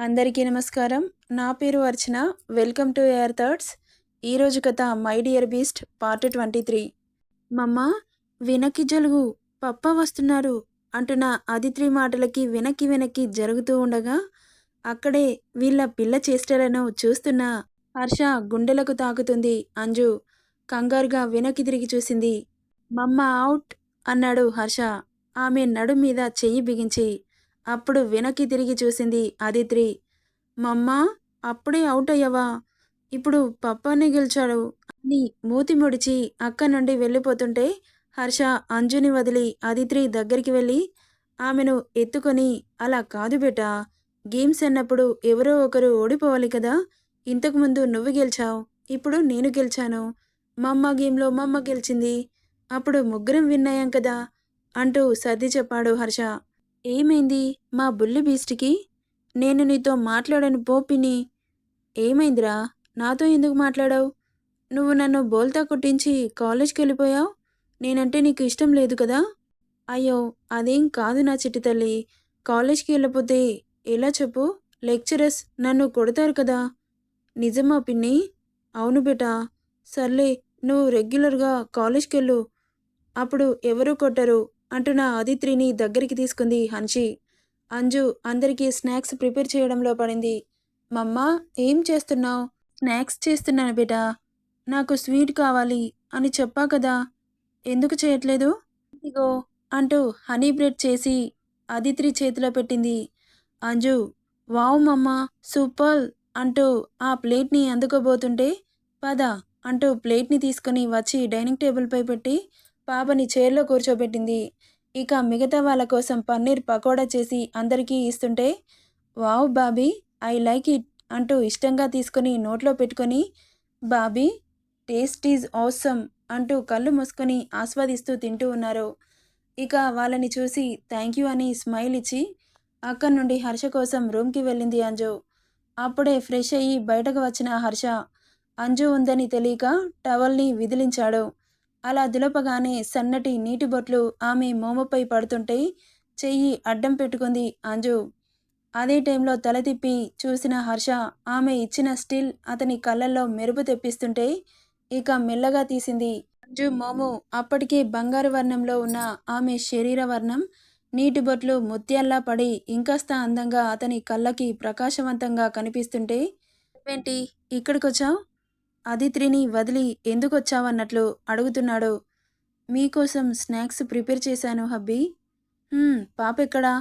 అందరికీ నమస్కారం. నా పేరు Archana. Welcome to air thirds ఈరోజు కథ my dear beast part twenty three. Mumma వెనక్కి జలుగు పప్ప వస్తున్నారు అంటున్న అదిత్రి మాటలకి వెనక్కి వెనక్కి జరుగుతూ ఉండగా అక్కడే వీళ్ళ పిల్ల చేష్టలను చూస్తున్న హర్ష గుండెలకు తాకుతుంది. అంజు కంగారుగా వెనక్కి తిరిగి చూసింది. మమ్మ అవుట్ అన్నాడు హర్ష. ఆమె నడు మీద చెయ్యి బిగించి అప్పుడు వెనక్కి తిరిగి చూసింది అదిత్రి మమ్మా అప్పుడే అవుట్ అయ్యావా ఇప్పుడు పప్పానే గెలిచాడు. అని మూతి ముడిచి అక్క నుండి వెళ్ళిపోతుంటే హర్ష అంజుని వదిలి అదిత్రి దగ్గరికి వెళ్ళి ఆమెను ఎత్తుకొని అలా కాదు బేటా. గేమ్స్ అన్నప్పుడు ఎవరో ఒకరు ఓడిపోవాలి కదా. ఇంతకుముందు నువ్వు గెలిచావు ఇప్పుడు నేను గెలిచాను. మా అమ్మ గేమ్లో మా అమ్మ గెలిచింది. అప్పుడు ముగ్గురం విన్నాయాం కదా అంటూ సర్ది చెప్పాడు హర్ష. ఏమైంది మా బుల్లి బీస్ట్కి? నేను నీతో మాట్లాడను పోపిని. ఏమైందిరా? నాతో ఎందుకు మాట్లాడావు? నువ్వు నన్ను బోల్తా కొట్టించి కాలేజ్కి వెళ్ళిపోయావు నేనంటే నీకు ఇష్టం లేదు కదా? అయ్యో అదేం కాదు నా చిట్టి తల్లి. కాలేజ్కి వెళ్ళిపోతే ఎలా చెప్పు? లెక్చరర్స్ నన్ను కొడతారు కదా? నిజమా పిన్ని? అవును బేటా. సర్లే నువ్వు రెగ్యులర్గా కాలేజ్కి వెళ్ళు అప్పుడు ఎవరు కొట్టరు? అంటూ నా ఆదిత్రిని దగ్గరికి తీసుకుంది హన్షి. అంజు అందరికీ స్నాక్స్ ప్రిపేర్ చేయడంలో పడింది. మమ్మ ఏం చేస్తున్నావు? స్నాక్స్ చేస్తున్నాను బిడ్డ. నాకు స్వీట్ కావాలి అని చెప్పా కదా. ఎందుకు చేయట్లేదు? ఇగో అంటూ హనీ బ్రెడ్ చేసి అదిత్రి చేతిలో పెట్టింది. అంజు వావ్ మమ్మ సూపర్ అంటూ ఆ ప్లేట్ని అందుకోబోతుంటే పద అంటూ ప్లేట్ని తీసుకుని వచ్చి డైనింగ్ టేబుల్పై పెట్టి పాపని చైర్లో కూర్చోబెట్టింది. ఇక మిగతా వాళ్ళ కోసం పన్నీర్ పకోడా చేసి అందరికీ ఇస్తుంటే wow Bobby I like it అంటూ ఇష్టంగా తీసుకొని నోట్లో పెట్టుకొని బాబీ టేస్ట్ ఈజ్ ఆసమ్ అంటూ కళ్ళు మూసుకొని ఆస్వాదిస్తూ తింటూ ఉన్నారు. ఇక వాళ్ళని చూసి థ్యాంక్ యూ అని స్మైల్ ఇచ్చి అక్కడి నుండి హర్ష కోసం రూమ్కి వెళ్ళింది అంజు. అప్పుడే ఫ్రెష్ అయ్యి బయటకు వచ్చిన హర్ష. అంజు ఉందని తెలియక టవల్ని విదిలించాడు. అలా దులపగానే సన్నటి నీటి బొట్లు ఆమె మోముపై పడుతుంటే చెయ్యి అడ్డం పెట్టుకుంది అంజు. అదే టైంలో తల తిప్పి చూసిన హర్ష ఆమె ఇచ్చిన స్టిల్ అతని కళ్ళల్లో మెరుపు తెప్పిస్తుంటే ఇక మెల్లగా తీసింది. అంజు మోము అప్పటికే బంగారు వర్ణంలో ఉన్న ఆమె శరీర వర్ణం నీటి బొట్లు ముత్యాల్లా పడి ఇంకాస్త అందంగా అతని కళ్ళకి ప్రకాశవంతంగా కనిపిస్తుంటే ఏంటి ఇక్కడికొచ్చావు? అదిత్రిని వదిలి ఎందుకు వచ్చావన్నట్లు అడుగుతున్నాడు. మీకోసం స్నాక్స్ ప్రిపేర్ చేశాను హబ్బీ. పాప ఎక్కడా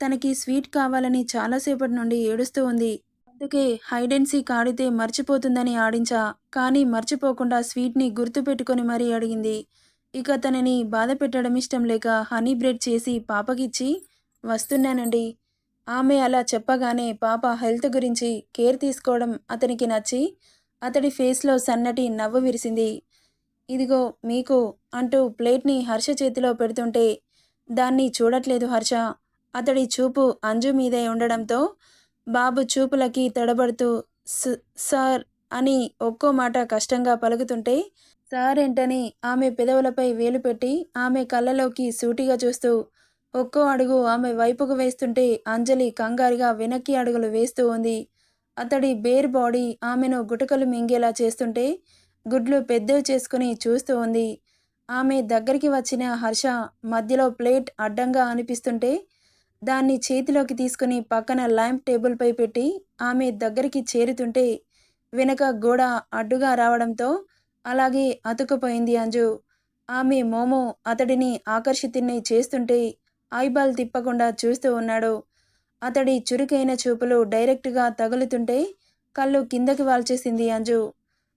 తనకి స్వీట్ కావాలని చాలాసేపటి నుండి ఏడుస్తూ ఉంది. అందుకే హైడెన్సీ ఆడితే మర్చిపోతుందని ఆడించా. కానీ మర్చిపోకుండా స్వీట్ని గుర్తుపెట్టుకొని మరీ అడిగింది. ఇక తనని బాధ పెట్టడం ఇష్టం లేక హనీ బ్రెడ్ చేసి పాపకిచ్చి వస్తున్నానండి. ఆమె అలా చెప్పగానే పాప హెల్త్ గురించి కేర్ తీసుకోవడం అతనికి నచ్చి అతడి ఫేస్లో సన్నటి నవ్వు విరిసింది. ఇదిగో మీకు అంటూ ప్లేట్ని హర్ష చేతిలో పెడుతుంటే దాన్ని చూడట్లేదు హర్ష. అతడి చూపు అంజు మీదే ఉండడంతో బాబు చూపులకి తడబడుతూ సార్ అని ఒక్కో మాట కష్టంగా పలుకుతుంటే సార్ ఏంటని ఆమె పెదవులపై వేలు పెట్టి ఆమె కళ్ళలోకి సూటిగా చూస్తూ ఒక్కో అడుగు ఆమె వైపుకు వేస్తుంటే అంజలి కంగారుగా వెనక్కి అడుగులు వేస్తూ ఉంది. అతడి బేర్ బాడీ ఆమెను గుటకలు మింగేలా చేస్తుంటే గుడ్లు పెద్దవి చేసుకుని చూస్తూ ఉంది. ఆమె దగ్గరికి వచ్చిన హర్ష మధ్యలో ప్లేట్ అడ్డంగా అనిపిస్తుంటే దాన్ని చేతిలోకి తీసుకుని పక్కన ల్యాంప్ టేబుల్పై పెట్టి ఆమె దగ్గరికి చేరుతుంటే వెనక గోడ అడ్డుగా రావడంతో అలాగే అతుకుపోయింది అంజు. ఆమె మోమో అతడిని ఆకర్షితుని చేస్తుంటే ఐబాల్ తిప్పకుండా చూస్తూ ఉన్నాడు. అతడి చురుకైన చూపులు డైరెక్ట్గా తగులుతుంటే కళ్ళు కిందకి వాల్చేసింది అంజు.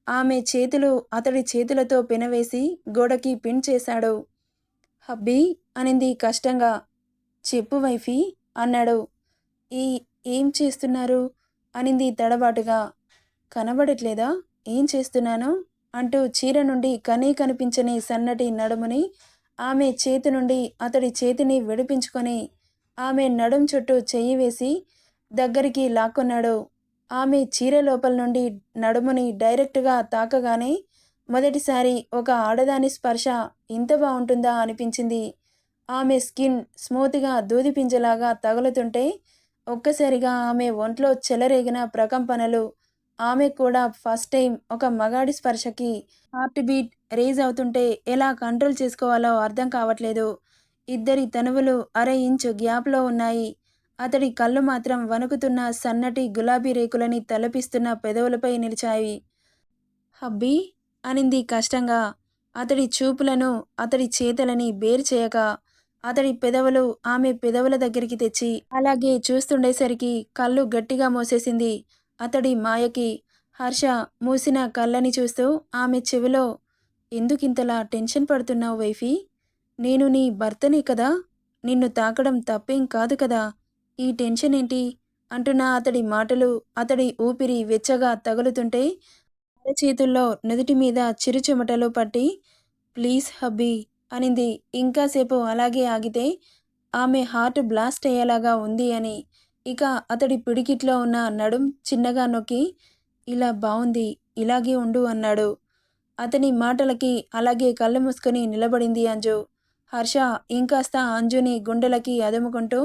ఆమె చేతులు అతడి చేతులతో పెనవేసి గోడకి పిన్ చేశాడు. హబ్బీ అనింది కష్టంగా. చెప్పు వైఫీ అన్నాడు. ఈ ఏం చేస్తున్నారు? అనింది తడబాటుగా. కనబడట్లేదా? ఏం చేస్తున్నాను? అంటూ చీర నుండి కనీ కనిపించని సన్నటి నడుముని ఆమె చేతి నుండి అతడి చేతిని విడిపించుకొని ఆమె నడుం చుట్టూ చెయ్యి వేసి దగ్గరికి లాక్కున్నాడు. ఆమె చీర లోపల నుండి నడుముని డైరెక్ట్గా తాకగానే మొదటిసారి ఒక ఆడదాని స్పర్శ ఇంత బాగుంటుందా అనిపించింది. ఆమె స్కిన్ స్మూత్గా దూది పింజలాగా తగులుతుంటే ఒక్కసారిగా ఆమె ఒంట్లో చెలరేగిన ప్రకంపనలు. ఆమె కూడా ఫస్ట్ టైం ఒక మగాడి స్పర్శకి హార్ట్ బీట్ రేజ్ అవుతుంటే ఎలా కంట్రోల్ చేసుకోవాలో అర్థం కావట్లేదు. ఇద్దరి తనువులు అర ఇంచు గ్యాప్లో ఉన్నాయి. అతడి కళ్ళు మాత్రం వణుకుతున్న సన్నటి గులాబీ రేకులని తలపిస్తున్న పెదవులపై నిలిచాయి. హబ్బీ! అనింది కష్టంగా. అతడి చూపులను అతడి చేతలని బేరు చేయక. అతడి పెదవులు ఆమె పెదవుల దగ్గరికి తెచ్చి అలాగే చూస్తుండేసరికి కళ్ళు గట్టిగా మోసేసింది అతడి మాయకి. హర్ష మూసిన కళ్ళని చూస్తూ ఆమె చెవిలో ఎందుకింతలా టెన్షన్ పడుతున్నావు వైఫీ? నేను నీ భర్తనే కదా? నిన్ను తాకడం తప్పేం కాదు కదా? ఈ టెన్షన్ ఏంటి అంటున్న అతడి మాటలు అతడి ఊపిరి వెచ్చగా తగులుతుంటే చేతుల్లో నుదుటి మీద చిరుచెమటలు పట్టి ప్లీజ్ హబ్బీ అనింది. ఇంకాసేపు అలాగే ఆగితే ఆమె హార్ట్ బ్లాస్ట్ అయ్యేలాగా ఉంది అని. ఇక అతడి పిడికిట్లో ఉన్న నడుం చిన్నగా నొక్కి ఇలా బాగుంది ఇలాగే ఉండు అన్నాడు. అతని మాటలకి అలాగే కళ్ళు మూసుకొని నిలబడింది అంజు. హర్ష ఇంకాస్త అంజుని గుండెలకి అదుముకుంటూ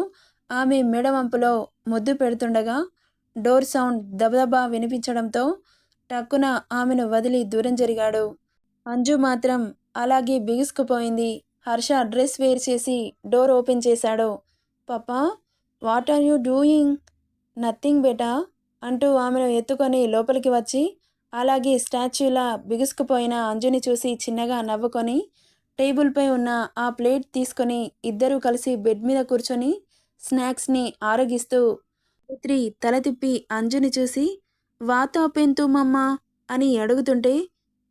ఆమె మెడవంపులో ముద్దు పెడుతుండగా డోర్ సౌండ్ దబదబా వినిపించడంతో టక్కున ఆమెను వదిలి దూరం జరిగాడు. అంజు మాత్రం అలాగే బిగుసుకుపోయింది. హర్ష డ్రెస్ వేర్ చేసి డోర్ ఓపెన్ చేశాడు. పాపా what are you doing? Nothing beta? అంటూ ఆమెను ఎత్తుకొని లోపలికి వచ్చి అలాగే స్టాచ్యూలా బిగుసుకుపోయిన అంజుని చూసి చిన్నగా నవ్వుకొని టేబుల్పై ఉన్న ఆ ప్లేట్ తీసుకొని ఇద్దరూ కలిసి బెడ్ మీద కూర్చొని స్నాక్స్ని ఆరగిస్తూ త్రి తల తిప్పి అంజుని చూసి వాతాపెంతు మమ్మా అని అడుగుతుంటే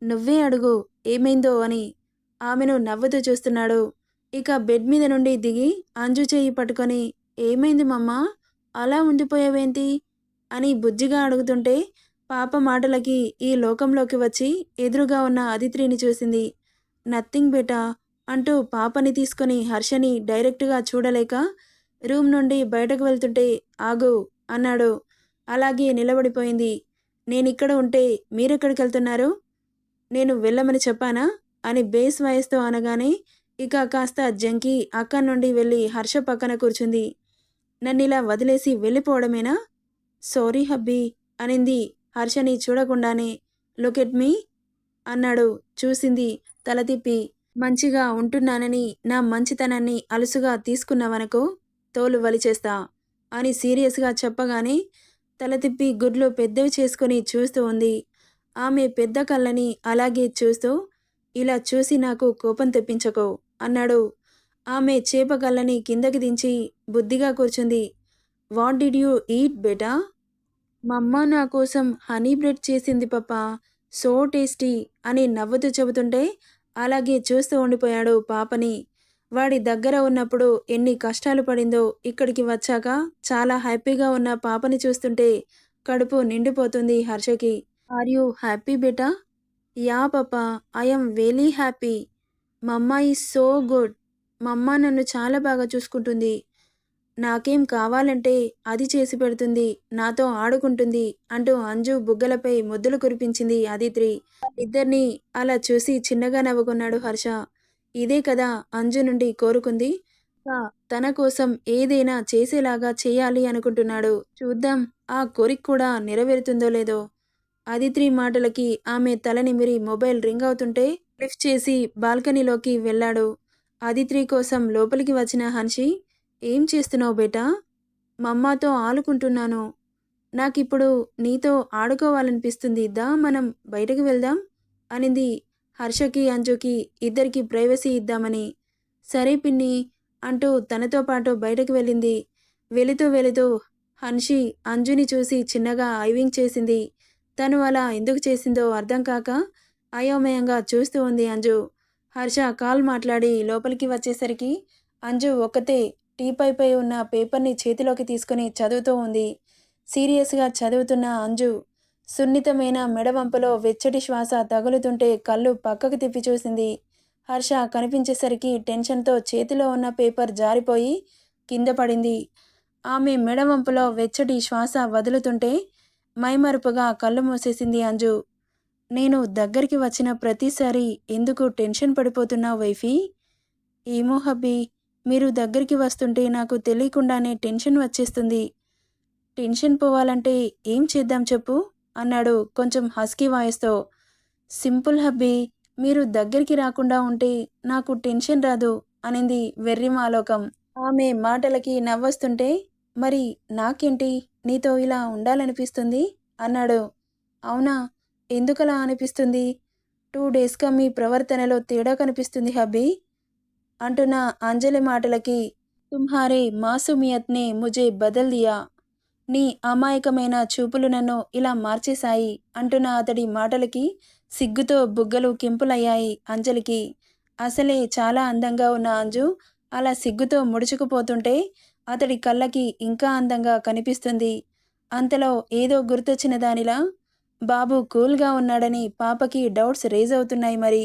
నువ్వే అడుగు ఏమైందో అని ఆమెను నవ్వుతూ చూస్తున్నాడు. ఇక బెడ్ మీద నుండి దిగి అంజు చేయి పట్టుకొని ఏమైంది మమ్మా? అలా ఉండిపోయావేంటి? అని బుజ్జిగా అడుగుతుంటే పాప మాటలకి ఈ లోకంలోకి వచ్చి ఎదురుగా ఉన్న అదిత్రిని చూసింది. నథింగ్ బేటా అంటూ పాపని తీసుకొని హర్షని డైరెక్ట్గా చూడలేక రూమ్ నుండి బయటకు వెళ్తుంటే ఆగు అన్నాడు. అలాగే నిలబడిపోయింది. నేనిక్కడ ఉంటే మీరెక్కడికి వెళ్తున్నారు నేను వెళ్ళమని చెప్పానా? అని బేస్ వాయిస్తో అనగానే ఇక కాస్త జంకి అక్క నుండి వెళ్ళి హర్ష పక్కన కూర్చుంది. నన్నిలా వదిలేసి వెళ్ళిపోవడమేనా? సారీ హబ్బీ అనింది హర్షని చూడకుండానే. Look at me. అన్నాడు. చూసింది తల తిప్పి మంచిగా ఉంటున్నానని నా మంచితనాన్ని అలుసుగా తీసుకున్నావనుకో తోలు వలిచేస్తా అని సీరియస్గా చెప్పగానే తల తిప్పి గుడ్లు పెద్దవి చేసుకుని చూస్తూ ఉంది. ఆమె పెద్ద కళ్ళని అలాగే చూస్తూ ఇలా చూసి నాకు కోపం తెప్పించకో అన్నాడు. ఆమె చేప కళ్ళని కిందకి దించి బుద్ధిగా కూర్చుంది. What did you eat beta? అమ్మ నా కోసం హనీ బ్రెడ్ చేసింది పప్ప. సో టేస్టీ అని నవ్వుతూ చెబుతుంటే అలాగే చూస్తూ ఉండిపోయాడు పాపని. వాడి దగ్గర ఉన్నప్పుడు ఎన్ని కష్టాలు పడిందో ఇక్కడికి వచ్చాక చాలా హ్యాపీగా ఉన్న పాపని చూస్తుంటే కడుపు నిండిపోతుంది హర్షకి. Are you happy beta? Yeah పాప I'm very happy. Mumma is so good. Mumma నన్ను చాలా బాగా చూసుకుంటుంది. నాకేం కావాలంటే అది చేసి పెడుతుంది నాతో ఆడుకుంటుంది అంటూ అంజు బుగ్గలపై ముద్దులు కురిపించింది ఆదిత్రి. ఇద్దరిని అలా చూసి చిన్నగా నవ్వుకున్నాడు హర్ష. ఇదే కదా అంజు నుండి కోరుకుంది? తన కోసం ఏదైనా చేసేలాగా చేయాలి అనుకుంటున్నాడు. చూద్దాం ఆ కోరిక కూడా నెరవేరుతుందో లేదో? ఆదిత్రి మాటలకి ఆమె తలనిమిరి మొబైల్ రింగ్ అవుతుంటే లిఫ్ట్ చేసి బాల్కనీలోకి వెళ్ళాడు. ఆదిత్రి కోసం లోపలికి వచ్చిన హన్షి ఏం చేస్తున్నావు బేటా? మమ్మాతో ఆలుకుంటున్నాను. నాకిప్పుడు నీతో ఆడుకోవాలనిపిస్తుంది. దా మనం బయటకు వెళ్దాం? అనింది హర్షకి అంజుకి ఇద్దరికి ప్రైవసీ ఇద్దామని. సరే పిన్ని అంటూ తనతో పాటు బయటకు వెళ్ళింది. వెళుతూ వెళుతూ హన్షి అంజుని చూసి చిన్నగా ఐవింగ్ చేసింది. తను అలా ఎందుకు చేసిందో అర్థం కాక అయోమయంగా చూస్తూ ఉంది అంజు. హర్ష కాల్ మాట్లాడి లోపలికి వచ్చేసరికి అంజు ఒక్కతే టీపైపై ఉన్న పేపర్ని చేతిలోకి తీసుకుని చదువుతూ ఉంది. సీరియస్గా చదువుతున్న అంజు సున్నితమైన మెడవంపలో వెచ్చటి శ్వాస తగులుతుంటే కళ్ళు పక్కకు తిప్పి చూసింది. హర్ష కనిపించేసరికి టెన్షన్తో చేతిలో ఉన్న పేపర్ జారిపోయి కింద పడింది. ఆమె మెడవంపులో వెచ్చటి శ్వాస వదులుతుంటే మైమరుపుగా కళ్ళు మూసేసింది అంజు. నేను దగ్గరికి వచ్చిన ప్రతిసారి ఎందుకు టెన్షన్ పడిపోతున్నావు వైఫీ? ఏమో హబ్బీ. మీరు దగ్గరికి వస్తుంటే నాకు తెలియకుండానే టెన్షన్ వచ్చేస్తుంది. టెన్షన్ పోవాలంటే ఏం చేద్దాం చెప్పు? అన్నాడు కొంచెం హస్కీ వాయిస్తో. సింపుల్ హబ్బీ మీరు దగ్గరికి రాకుండా ఉంటే నాకు టెన్షన్ రాదు అనింది వెర్రిమాలోకం ఆమె మాటలకి నవ్వస్తుంటే మరి నాకేంటి? నీతో ఇలా ఉండాలనిపిస్తుంది? అన్నాడు. అవునా ఎందుకలా అనిపిస్తుంది? టూ డేస్గా మీ ప్రవర్తనలో తేడా కనిపిస్తుంది హబ్బీ. అంటున్న అంజలి మాటలకి తుమ్హారే మాసూమియత్నే ముజే బదల్ దియా. నీ అమాయకమైన చూపులు నన్ను ఇలా మార్చేశాయి అంటున్న అతడి మాటలకి సిగ్గుతో బుగ్గలు కింపులయ్యాయి అంజలికి. అసలే చాలా అందంగా ఉన్న అంజు అలా సిగ్గుతో ముడుచుకుపోతుంటే అతడి కళ్ళకి ఇంకా అందంగా కనిపిస్తుంది. అంతలో ఏదో గుర్తొచ్చిన దానిలా బాబు కూల్గా ఉన్నాడని పాపకి డౌట్స్ రేజ్ అవుతున్నాయి మరి.